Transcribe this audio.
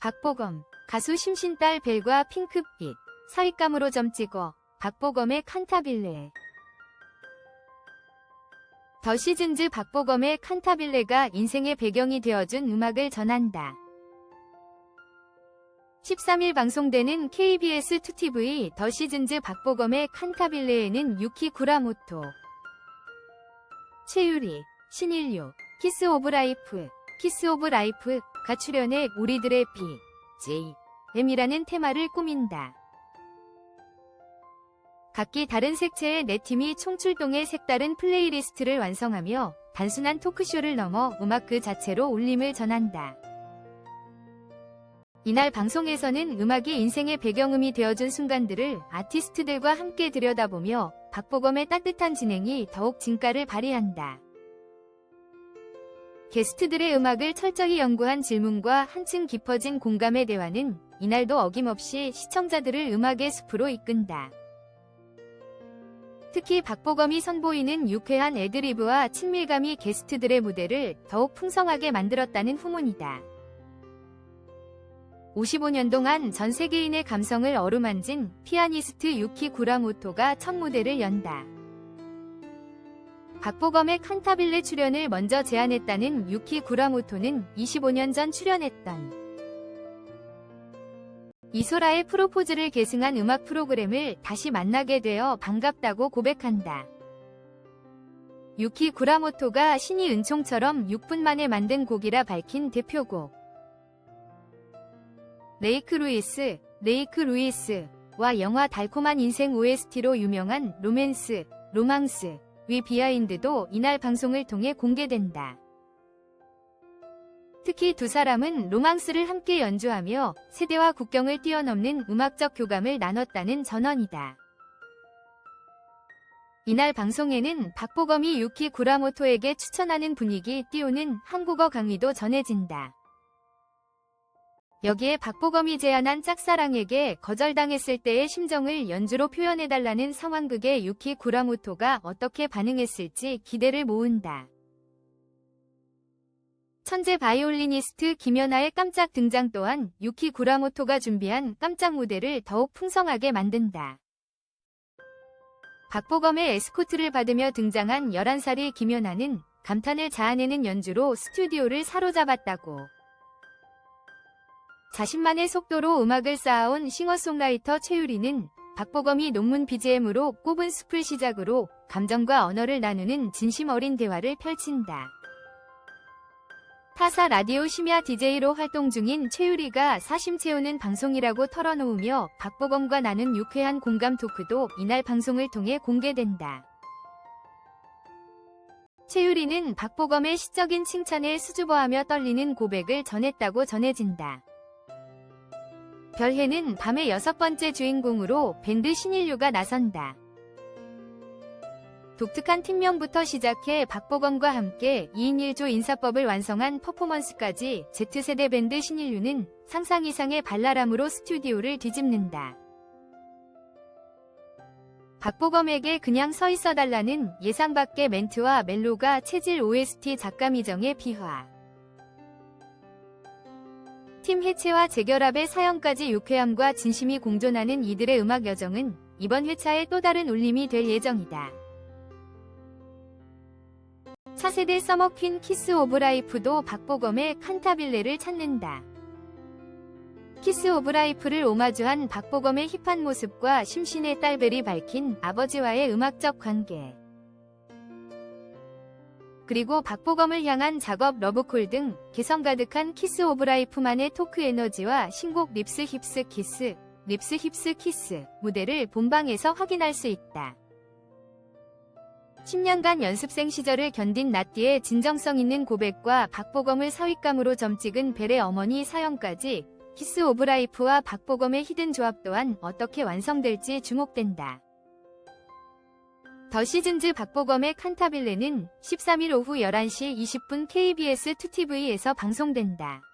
박보검, 가수 심신딸 벨과 핑크빛, 사윗감으로 점 찍어, 박보검의 칸타빌레. 더 시즌즈 박보검의 칸타빌레가 인생의 배경이 되어준 음악을 전한다. 13일 방송되는 KBS 2TV 더 시즌즈 박보검의 칸타빌레에는 유키 구라모토, 최유리, 신일류, 키스 오브 라이프, 키스 오브 라이프가 출연해 우리들의 비, J, M이라는 테마를 꾸민다. 각기 다른 색채의 네 팀이 총출동해 색다른 플레이리스트를 완성하며 단순한 토크쇼를 넘어 음악 그 자체로 울림을 전한다. 이날 방송에서는 음악이 인생의 배경음이 되어준 순간들을 아티스트들과 함께 들여다보며 박보검의 따뜻한 진행이 더욱 진가를 발휘한다. 게스트들의 음악을 철저히 연구한 질문과 한층 깊어진 공감의 대화는 이날도 어김없이 시청자들을 음악의 숲으로 이끈다. 특히 박보검이 선보이는 유쾌한 애드리브와 친밀감이 게스트들의 무대를 더욱 풍성하게 만들었다는 후문이다. 55년 동안 전 세계인의 감성을 어루만진 피아니스트 유키 구라모토가 첫 무대를 연다. 박보검의 칸타빌레 출연을 먼저 제안했다는 유키 구라모토는 25년 전 출연했던 이소라의 프로포즈를 계승한 음악 프로그램을 다시 만나게 되어 반갑다고 고백한다. 유키 구라모토가 신이 은총처럼 6분 만에 만든 곡이라 밝힌 대표곡. 레이크 루이스, 레이크 루이스와 영화 달콤한 인생 OST로 유명한 로맨스, 로망스, 위 비하인드도 이날 방송을 통해 공개된다. 특히 두 사람은 로망스를 함께 연주하며 세대와 국경을 뛰어넘는 음악적 교감을 나눴다는 전언이다. 이날 방송에는 박보검이 유키 구라모토에게 추천하는 분위기 띄우는 한국어 강의도 전해진다. 여기에 박보검이 제안한 짝사랑에게 거절당했을 때의 심정을 연주로 표현해달라는 상황극에 유키 구라모토가 어떻게 반응했을지 기대를 모은다. 천재 바이올리니스트 김연아의 깜짝 등장 또한 유키 구라모토가 준비한 깜짝 무대를 더욱 풍성하게 만든다. 박보검의 에스코트를 받으며 등장한 11살의 김연아는 감탄을 자아내는 연주로 스튜디오를 사로잡았다고. 자신만의 속도로 음악을 쌓아온 싱어송라이터 최유리는 박보검이 논문 BGM으로 꼽은 숲을 시작으로 감정과 언어를 나누는 진심 어린 대화를 펼친다. 타사 라디오 심야 DJ로 활동 중인 최유리가 사심 채우는 방송이라고 털어놓으며 박보검과 나눈 유쾌한 공감 토크도 이날 방송을 통해 공개된다. 최유리는 박보검의 시적인 칭찬에 수줍어하며 떨리는 고백을 전했다고 전해진다. 별해는 밤의 여섯 번째 주인공으로 밴드 신인류가 나선다. 독특한 팀명부터 시작해 박보검과 함께 2인 1조 인사법을 완성한 퍼포먼스까지 Z세대 밴드 신인류는 상상 이상의 발랄함으로 스튜디오를 뒤집는다. 박보검에게 그냥 서 있어 달라는 예상 밖의 멘트와 멜로가 체질 OST 작가 미정의 비화. 팀 해체와 재결합의 사연까지 유쾌함과 진심이 공존하는 이들의 음악 여정은 이번 회차의 또 다른 울림이 될 예정이다. 차세대 서머퀸 키스 오브 라이프도 박보검의 칸타빌레를 찾는다. 키스 오브 라이프를 오마주한 박보검의 힙한 모습과 심신의 딸벨이 밝힌 아버지와의 음악적 관계. 그리고 박보검을 향한 작업 러브콜 등 개성 가득한 키스 오브 라이프만의 토크 에너지와 신곡 립스 힙스 키스, 립스 힙스 키스 무대를 본방에서 확인할 수 있다. 10년간 연습생 시절을 견딘 나띠의 진정성 있는 고백과 박보검을 사윗감으로 점찍은 벨의 어머니 사연까지 키스 오브 라이프와 박보검의 히든 조합 또한 어떻게 완성될지 주목된다. 더 시즌즈 박보검의 칸타빌레는 13일 오후 11시 20분 KBS 2TV에서 방송된다.